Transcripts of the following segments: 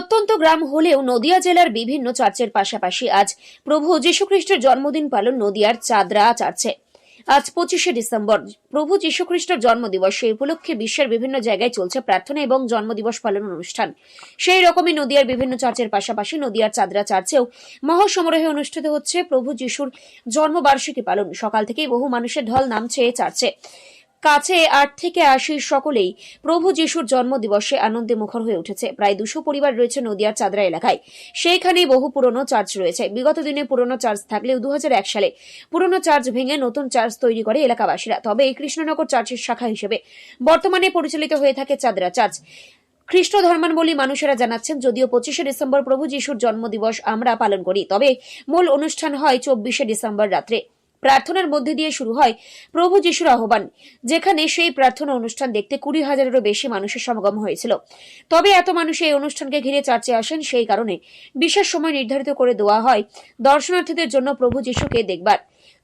প্রত্যন্ত গ্রাম হলেও নদিয়া জেলার বিভিন্ন চার্চের পাশাপাশি আজ প্রভু যীশুখ্রিস্টের জন্মদিন পালন নদিয়ার চাঁদরা চার্চে। আজ পঁচিশে ডিসেম্বর, প্রভু যীশুখ্রিস্টের জন্মদিবস সেই উপলক্ষে বিশ্বের বিভিন্ন জায়গায় চলছে প্রার্থনা এবং জন্মদিবস পালন অনুষ্ঠান। সেই রকমই নদিয়ার বিভিন্ন চার্চের পাশাপাশি নদিয়ার চাঁদরা চার্চেও মহাসমারোহে অনুষ্ঠিত হচ্ছে প্রভু যিশুর জন্মবার্ষিকী পালন। সকাল থেকেই বহু মানুষের ঢল নামছে চার্চে। কাছে আট থেকে আশি সকলেই প্রভু যিশুর জন্মদিবসে আনন্দে মুখর হয়ে উঠেছে। প্রায় দুশো পরিবার রয়েছে নদিয়ার চাদরা এলাকায়। সেইখানেই বহু পুরনো চার্চ রয়েছে। বিগত দিনে পুরনো চার্চ থাকলেও দু হাজার এক সালে পুরনো চার্চ ভেঙে নতুন চার্চ তৈরি করে এলাকাবাসীরা। তবে এই কৃষ্ণনগর চার্চের শাখা হিসেবে বর্তমানে পরিচালিত হয়ে থাকে চাদরা চার্চ। খ্রিস্ট ধর্মাবলী মানুষেরা জানাচ্ছেন, যদিও পঁচিশে ডিসেম্বর প্রভু যিশুর জন্মদিবস আমরা পালন করি, তবে মূল অনুষ্ঠান হয় চব্বিশে ডিসেম্বর রাত্রে। প্রার্থনার মধ্যে দিয়ে শুরু হয় প্রভু যিশুর আহ্বান, যেখানে সেই প্রার্থনা অনুষ্ঠান দেখতে কুড়ি হাজারেরও বেশি মানুষের সমাগম হয়েছিল। তবে এত মানুষ এই অনুষ্ঠানকে ঘিরে চার্চে আসেন সেই কারণে বিশেষ সময় নির্ধারিত করে দেওয়া হয় দর্শনার্থীদের জন্য প্রভু যিশুকে দেখবার।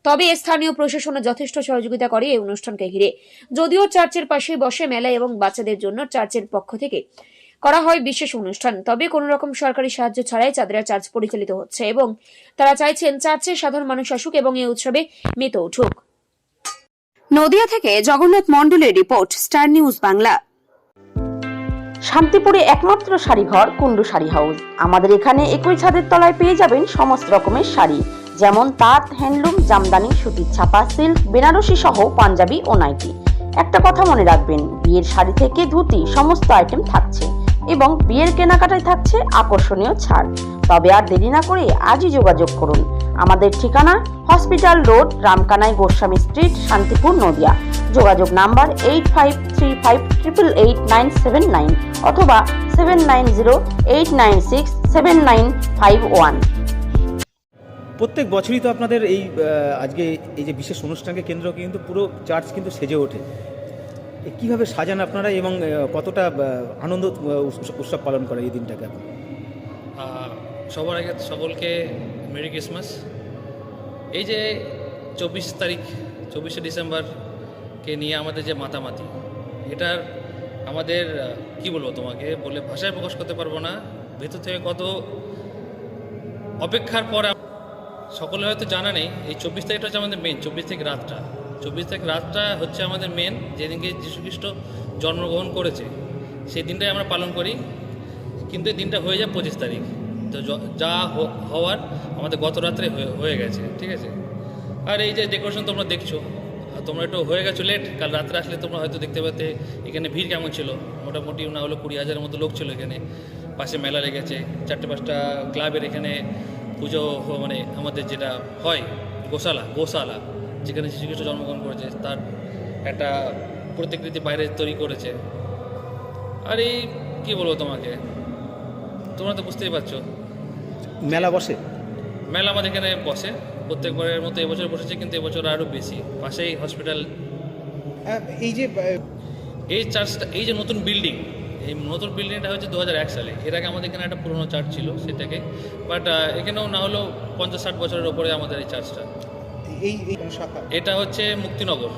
তবে স্থানীয় প্রশাসনও যথেষ্ট সহযোগিতা করে এই অনুষ্ঠানকে ঘিরে। যদিও চার্চের পাশে বসে মেলা এবং বাচ্চাদের জন্য চার্চের পক্ষ থেকে করা হয় বিশেষ অনুষ্ঠান। তবে কোনো রকম সরকারি সাহায্য ছাড়াই চাঁদরা চার্চ পরিচালিত হচ্ছে এবং তারা চাইছেন চার্চে সাধারণ মানুষ আসুক এবং এই উৎসবে মেতে উঠুক। নদিয়া থেকে জগন্নাথ মন্ডলের রিপোর্ট স্টার নিউজ বাংলা। শান্তিপুরে একমাত্র শাড়িঘর কুন্ডু শাড়ি হাউস। আমাদের এখানে একই ছাদের তলায় পেয়ে যাবেন সমস্ত রকমের শাড়ি যেমন তাঁত হ্যান্ডলুম জামদানি সুতির ছাপা সিল্ক বেনারসি সহ পাঞ্জাবি ও নাইটি। একটা কথা মনে রাখবেন বিয়ের শাড়ি থেকে ধুতি সমস্ত আইটেম থাকছে। এবং বিয়ের কেনাকাটায় থাকছে আকর্ষণীয় ছাড়। তবে আর দেরি না করে আজই যোগাযোগ করুন। আমাদের ঠিকানা hospital road, Ramkanai, Goswami street, Shantipur, Nadia. যোগাযোগ number eight five three five triple eight nine seven nine অথবা seven nine zero eight nine six seven nine five one প্রত্যেক বছরই তো আপনাদের এই আজকে এই যে বিশেষ অনুষ্ঠানকে কেন্দ্র কিন্তু পুরো চার্চ কিন্তু সেজে ওঠে। কীভাবে সাজান আপনারা এবং কতটা আনন্দ উৎসব পালন করে এই দিনটাকে আহ, সবার আগে সকলকে মেরি ক্রিসমাস। এই যে চব্বিশ তারিখ চব্বিশে ডিসেম্বরকে নিয়ে আমাদের যে মাতামাতি এটার আমাদের কি বলব তোমাকে বলে ভাষায় প্রকাশ করতে পারব না। ভেতর থেকে কত অপেক্ষার পর সকলে হয়তো জানা নেই এই চব্বিশ তারিখটা হচ্ছে আমাদের মেন চব্বিশ তারিখ রাতটা। চব্বিশ তারিখ রাতটা হচ্ছে আমাদের মেন যেদিনকে যীশুখ্রিস্ট জন্মগ্রহণ করেছে। সেই দিনটাই আমরা পালন করি। কিন্তু এই দিনটা হয়ে যায় পঁচিশ তারিখ। তো যা হওয়ার আমাদের গত রাত্রে হয়ে গেছে, ঠিক আছে? আর এই যে ডেকোরেশন তোমরা দেখছ তোমরা একটু হয়ে গেছো লেট কাল রাত্রে আসলে তোমরা হয়তো দেখতে পেতে এখানে ভিড় কেমন ছিল। মোটামুটি না হলো কুড়ি হাজারের মতো লোক ছিল এখানে। পাশে মেলা লেগেছে, চারটে পাঁচটা ক্লাবের এখানে পুজো মানে আমাদের যেটা হয়, গোশালা গোশালা। যেখানে যীশুখ্রিস্ট জন্মগ্রহণ করেছে তার একটা প্রতিকৃতি বাইরে তৈরি করেছে। আর এই কী বলব তোমাকে? তোমরা তো বুঝতেই পারছ। মেলা বসে? মেলা আমাদের এখানে বসে। প্রত্যেকবারের মতো এবছর বসেছে কিন্তু এবছর আরও বেশি। পাশেই হসপিটাল। এই যে এই চার্চটা এই যে নতুন বিল্ডিং এই নতুন বিল্ডিংটা হচ্ছে দু হাজার এক সালে। এর আগে আমাদের এখানে একটা পুরনো চার্চ ছিল সেটাকে। বাট এখানেও না হলেও পঞ্চাশ ষাট বছরের ওপরে আমাদের এই চার্চটা। এই এই শাখা। এটা হচ্ছে মুক্তিনগর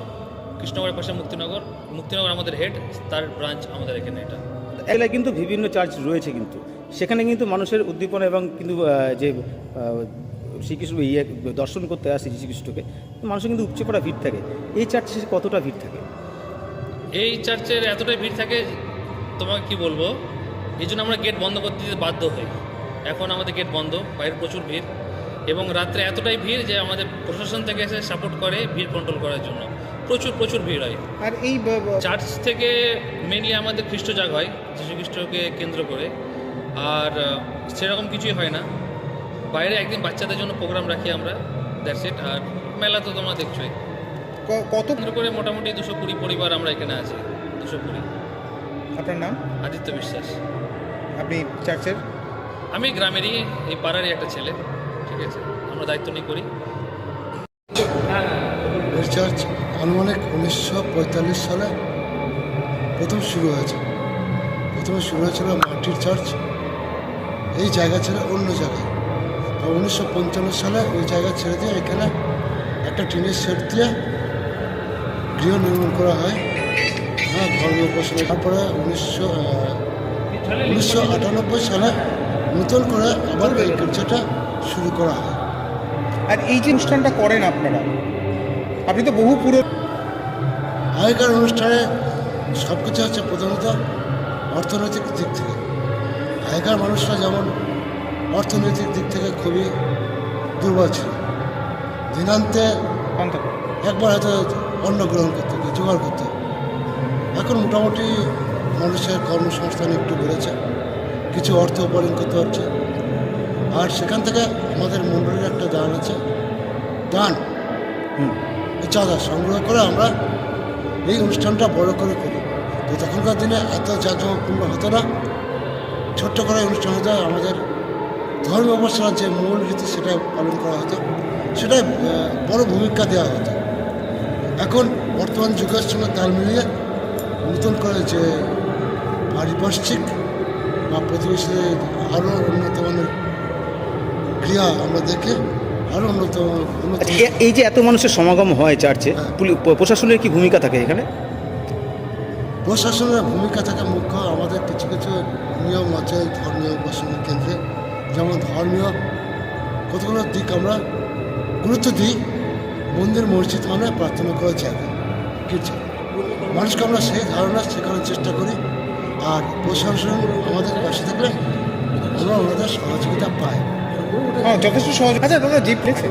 কৃষ্ণনগরের পাশে মুক্তিনগর। মুক্তিনগর আমাদের হেড তার ব্রাঞ্চ আমাদের এখানে এটা। এলাকায় কিন্তু বিভিন্ন চার্চ রয়েছে কিন্তু। সেখানে কিন্তু মানুষের উদ্দীপনা এবং কিন্তু যে শ্রীকৃষ্ণ ইয়ে দর্শন করতে আসে শ্রীকৃষ্ণকে মানুষের কিন্তু উপচে পড়া ভিড় থাকে। এই চার্চে কতটা ভিড় থাকে? এই চার্চের এতটাই ভিড় থাকে তোমাকে কি বলব? এই জন্য আমরা গেট বন্ধ করতে দিতে বাধ্য হই। এখন আমাদের গেট বন্ধ বাইরে প্রচুর ভিড়। এবং রাত্রে এতটাই ভিড় যে আমাদের প্রশাসন থেকে এসে সাপোর্ট করে ভিড় কন্ট্রোল করার জন্য। প্রচুর প্রচুর ভিড় হয়। আর এই চার্চ থেকে মেনলি আমাদের খ্রিস্ট জাগ হয় যীশু খ্রিস্টকে কেন্দ্র করে। আর সেরকম কিছুই হয় না। বাইরে একদিন বাচ্চাদের জন্য প্রোগ্রাম রাখি আমরা দ্যাটস ইট আর মেলা তো তোমরা দেখছোই। কত? কেন্দ্র করে মোটামুটি দুশো কুড়ি পরিবার আমরা এখানে আছি দুশো কুড়ি। আপনার নাম? আদিত্য বিশ্বাস। আপনি চার্চের আমি গ্রামেরই এই পাড়ারই একটা ছেলে। ঠিক আছে, আমরা দায়িত্ব নিয়ে করি। চার্চ আনুমানিক উনিশশো পঁয়তাল্লিশ সালে প্রথম শুরু হয়েছে। প্রথমে শুরু হয়েছিল মাটির চার্চ। এই জায়গা ছেড়ে অন্য জায়গায়। তো উনিশশো সালে ওই জায়গা ছেড়ে দিয়ে এখানে একটা টিনের শেড দিয়ে গৃহ নির্মাণ করা হয়। হ্যাঁ ধর্মীয় উপাসনা। তারপরে উনিশশো উনিশশো সালে নতুন করে আবার এই কালচারটা শুরু করা হয়। আর এই যে অনুষ্ঠানটা করেন আপনারা আপনি তো বহু পুরো আগেকার অনুষ্ঠানে সব কিছু হচ্ছে প্রধানত অর্থনৈতিক দিক থেকে। আগেকার মানুষরা যেমন অর্থনৈতিক দিক থেকে খুবই দুর্বল ছিল। দিনান্তে একবার হয়তো অন্ন গ্রহণ করতে হবে জোগাড় করতে এখন মোটামুটি মানুষের কর্মসংস্থান একটু বেড়েছে। কিছু অর্থ উপার্জন করতে পারছে আর সেখান থেকে আমাদের মন্ডলের একটা দান আছে। দান চাঁদা সংগ্রহ করে আমরা এই অনুষ্ঠানটা বড় করে করি। তো তখনকার দিনে এত জাঁকজমকপূর্ণ হতো না। ছোট্ট করে অনুষ্ঠান হতো আমাদের ধর্ম অবসরার যে মূল রীতি সেটা পালন করা হতো। সেটাই বড় ভূমিকা দেওয়া হতো। এখন বর্তমান যুগের সঙ্গে তাল মিলিয়ে নতুন করে যে পারিপার্শ্বিক বা প্রতিবেশীদের আরও উন্নত মানের ক্রিয়া আমরা দেখে আরও উন্নত এই যে এত মানুষের সমাগম হয় চার্চে। প্রশাসনের কি ভূমিকা থাকে এখানে প্রশাসনের ভূমিকা থাকে মুখ্য আমাদের কিছু কিছু নিয়ম আছে ধর্মীয় উপাসনা কেন্দ্রে। যেমন ধর্মীয় কতগুলো দিক আমরা গুরুত্ব দিই মন্দির মসজিদ মানে প্রার্থনা করার জায়গা কিছু মানুষকে আমরা সেই ধারণা শেখানোর চেষ্টা করি আর প্রশাসন আমাদের পাশে থাকলে আমরা ওনাদের সহযোগিতা পাই। হ্যাঁ যথেষ্ট সহজ। আচ্ছা দাদা জিপ লেখছে?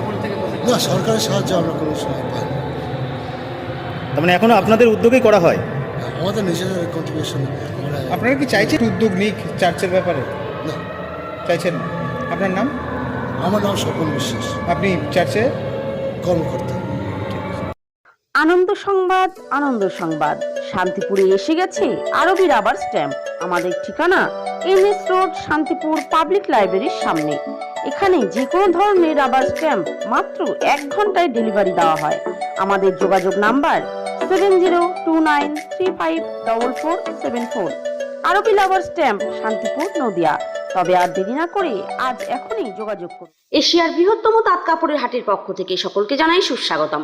না সরকারি সাহায্য আমরা কোনো সময় পাই তার মানে এখনও আপনাদের উদ্যোগেই করা হয়? আমাদের নিজেদের কন্ট্রিবিউশন আপনারা কি চাইছেন উদ্যোগ নিক চার্চের ব্যাপারে? না। চাইছেন? আপনার নাম? আমার নাম স্বপন বিশ্বাস। আপনি চার্চে? কর্মকর্তা। আনন্দ সংবাদ আনন্দ সংবাদ। শান্তিপুরে এসে গেছে আরবি রাবার স্ট্যাম্প। আমাদের ঠিকানা এনএস রোড, শান্তিপুর পাবলিক লাইব্রেরির সামনে। এখানে যে কোনো ধরনের রাবার স্ট্যাম্প মাত্র এক ঘন্টায় ডেলিভারি দেওয়া হয়। আমাদের যোগাযোগ number seven zero two nine three five double four seven four RB rubber stamp Shantipur, Nadia. তবে আর দেরি না করে আজ এখনই যোগাযোগ করুন। এশিয়ার বৃহত্তম তাঁত কাপড়ের হাটের পক্ষ থেকে সকলকে জানাই সুস্বাগতম।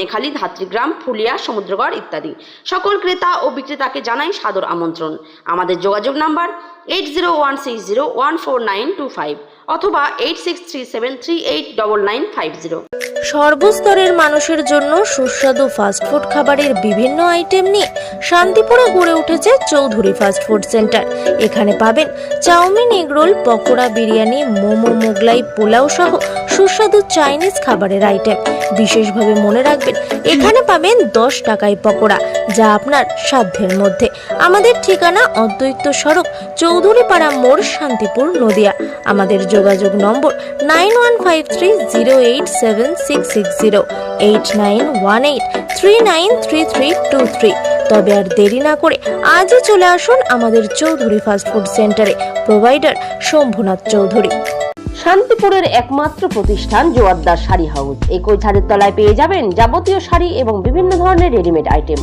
ধনেখালি ধাত্রীগ্রাম, ফুলিয়া, সমুদ্রগড় ইত্যাদি। সকল ক্রেতা ও বিক্রেতাকে জানাই সাদর আমন্ত্রণ। আমাদের যোগাযোগ নাম্বার এইট অথবা এইট সর্বস্তরের মানুষের জন্য সুস্বাদু ফাস্টফুড খাবারের বিভিন্ন আইটেম নিয়ে শান্তিপুরে গড়ে উঠেছে চৌধুরী ফাস্টফুড সেন্টার এখানে পাবেন chowmein egg roll pakora, biryani, momo, Mughlai, pulao সহ সুস্বাদু চাইনিজ খাবারের আইটেম বিশেষভাবে মনে রাখবেন, এখানে পাবেন দশ টাকায় পকোড়া, যা আপনার সাধ্যের মধ্যে। আমাদের ঠিকানা অদ্বৈত সড়ক, চৌধুরীপাড়া মোড়, শান্তিপুর, নদিয়া। আমাদের যোগাযোগ number nine one five three zero eight seven six six zero, eight nine one eight three nine three three two three. তবে আর দেরি না করে আজই চলে আসুন আমাদের চৌধুরী ফাস্টফুড সেন্টারে। প্রোভাইডার শম্ভুনাথ চৌধুরী। শান্তিপুরের একমাত্র প্রতিষ্ঠান জোয়ারদার শাড়ি হাউস। একই ছাদের তলায় পেয়ে যাবেন যাবতীয় শাড়ি এবং বিভিন্ন ধরনের রেডিমেড আইটেম।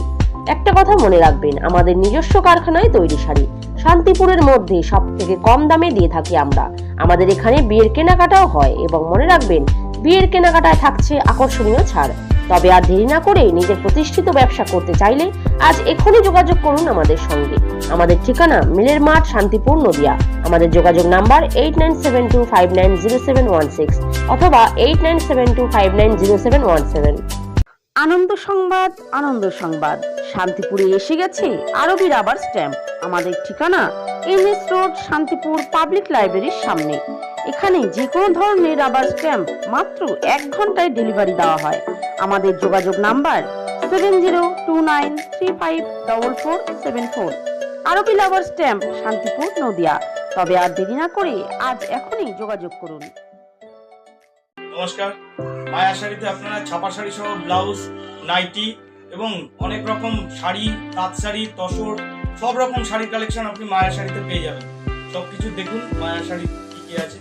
একটা কথা মনে রাখবেন, আমাদের নিজস্ব কারখানায় তৈরি শাড়ি। শান্তিপুরের মধ্যে সব থেকে কম দামে দিয়ে থাকি আমরা। আমাদের এখানে বিয়ের কেনাকাটাও হয় এবং মনে রাখবেন, বিয়ের কেনাকাটায় থাকছে আকর্ষণীয় ছাড়। তবে আর দেরি না করে নিজের প্রতিষ্ঠিত ব্যবসা করতে চাইলে আজ এখনই যোগাযোগ করুন আমাদের সঙ্গে। আমাদের ঠিকানা মিলের মাঠ, শান্তিপুর, নদিয়া। আমাদের যোগাযোগ number eight nine seven two five nine zero seven one six অথবা eight nine seven two five nine zero seven one seven. আনন্দ সংবাদ আনন্দ সংবাদ। শান্তিপুরে এসে গেছে আরবি রাবার স্ট্যাম্প। আমাদের ঠিকানা এনএস রোড, শান্তিপুর পাবলিক লাইব্রেরির সামনে। এখানে যে কোনো ধরনের রাবার স্ট্যাম্প মাত্র এক ঘন্টায় ডেলিভারি দেওয়া হয়। আমাদের যোগাযোগ number seven zero two nine three five double four seven four. RB rubber stamp, Shantipur, Nadia. তবে আর দেরি না করে আজ এখনই যোগাযোগ করুন। নমস্কার। মায়া শাড়িতে আপনারা ছাপা শাড়ি সহ ব্লাউজ, নাইটি এবং অনেক রকম শাড়ি, তাঁত শাড়ি, তসর, সব রকম শাড়ির কালেকশন আপনি মায়া শাড়িতে পেয়ে যাবেন। সব কিছু দেখুন, মায়া শাড়ি কী কী আছে।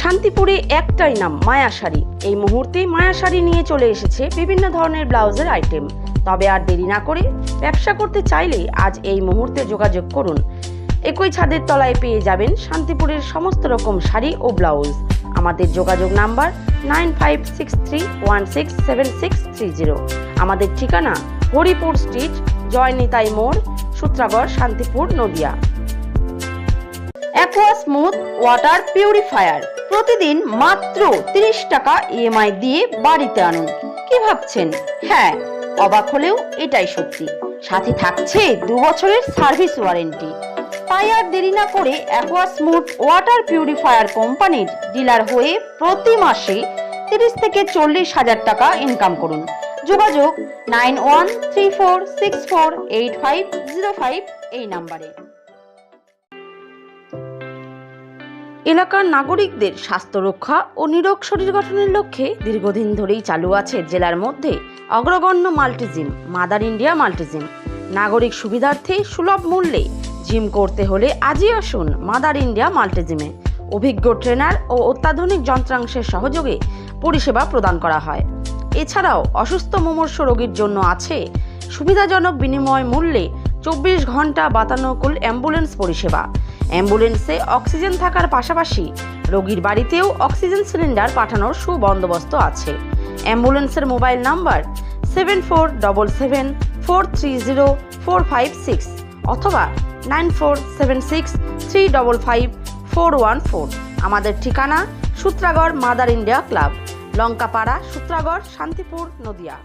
শান্তিপুরে একটাই নাম, মায়া শাড়ি। এই মুহূর্তে মায়া শাড়ি নিয়ে চলে এসেছে বিভিন্ন ধরনের ব্লাউজের আইটেম তবে আর দেরি না করে ব্যবসা করতে চাইলে আজ এই মুহূর্তে যোগাযোগ করুন। একই ছাদের তলায় পেয়ে যাবেন শান্তিপুরের সমস্ত রকম শাড়ি ও ব্লাউজ। আমাদের যোগাযোগ number nine five six three one six seven six three zero. আমাদের ঠিকানা হরিপুর স্ট্রিট, জয়নিতাই মোড়, Sutragarh, Shantipur, Nadia. Aqua smooth water purifier প্রতিদিন মাত্র 30 টাকা ইএমআই দিয়ে বাড়িতে আনুন। কি ভাবছেন? হ্যাঁ অবাক হলেও এটাই সত্যি। সাথে থাকছে দু বছরের সার্ভিস ওয়ারেন্টি। তাই আর দেরি না করে অ্যাকোয়া স্মুথ ওয়াটার পিউরিফায়ার কোম্পানির ডিলার হয়ে প্রতি মাসে তিরিশ থেকে চল্লিশ হাজার টাকা ইনকাম করুন। যোগাযোগ nine one three four six four eight five zero five এই নাম্বারে। এলাকার নাগরিকদের স্বাস্থ্য রক্ষা ও নিরোগ শরীর গঠনের লক্ষ্যে দীর্ঘদিন ধরেই চালু আছে জেলার মধ্যে অগ্রগণ্য মাল্টিজিম, মাদার ইন্ডিয়া মাল্টিজিম। নাগরিক সুবিধার্থে সুলভ মূল্যে জিম করতে হলে আজই আসুন মাদার ইন্ডিয়া মাল্টিজিমে অভিজ্ঞ ট্রেনার ও অত্যাধুনিক যন্ত্রাংশের সহযোগে পরিষেবা প্রদান করা হয়। এছাড়াও অসুস্থ মুমূর্ষ রোগীর জন্য আছে সুবিধাজনক বিনিময় মূল্যে চব্বিশ ঘণ্টা বাতানুকূল অ্যাম্বুলেন্স পরিষেবা। অ্যাম্বুলেন্সে অক্সিজেন থাকার পাশাপাশি রোগীর বাড়িতেও অক্সিজেন সিলিন্ডার পাঠানোর সুবন্দোবস্ত আছে। অ্যাম্বুলেন্সের mobile number seven four double seven four three zero four five six অথবা nine four seven six three double five four one four. আমাদের ঠিকানা Sutragarh mother India club, Lankapara, Sutragarh, Shantipur, Nadia.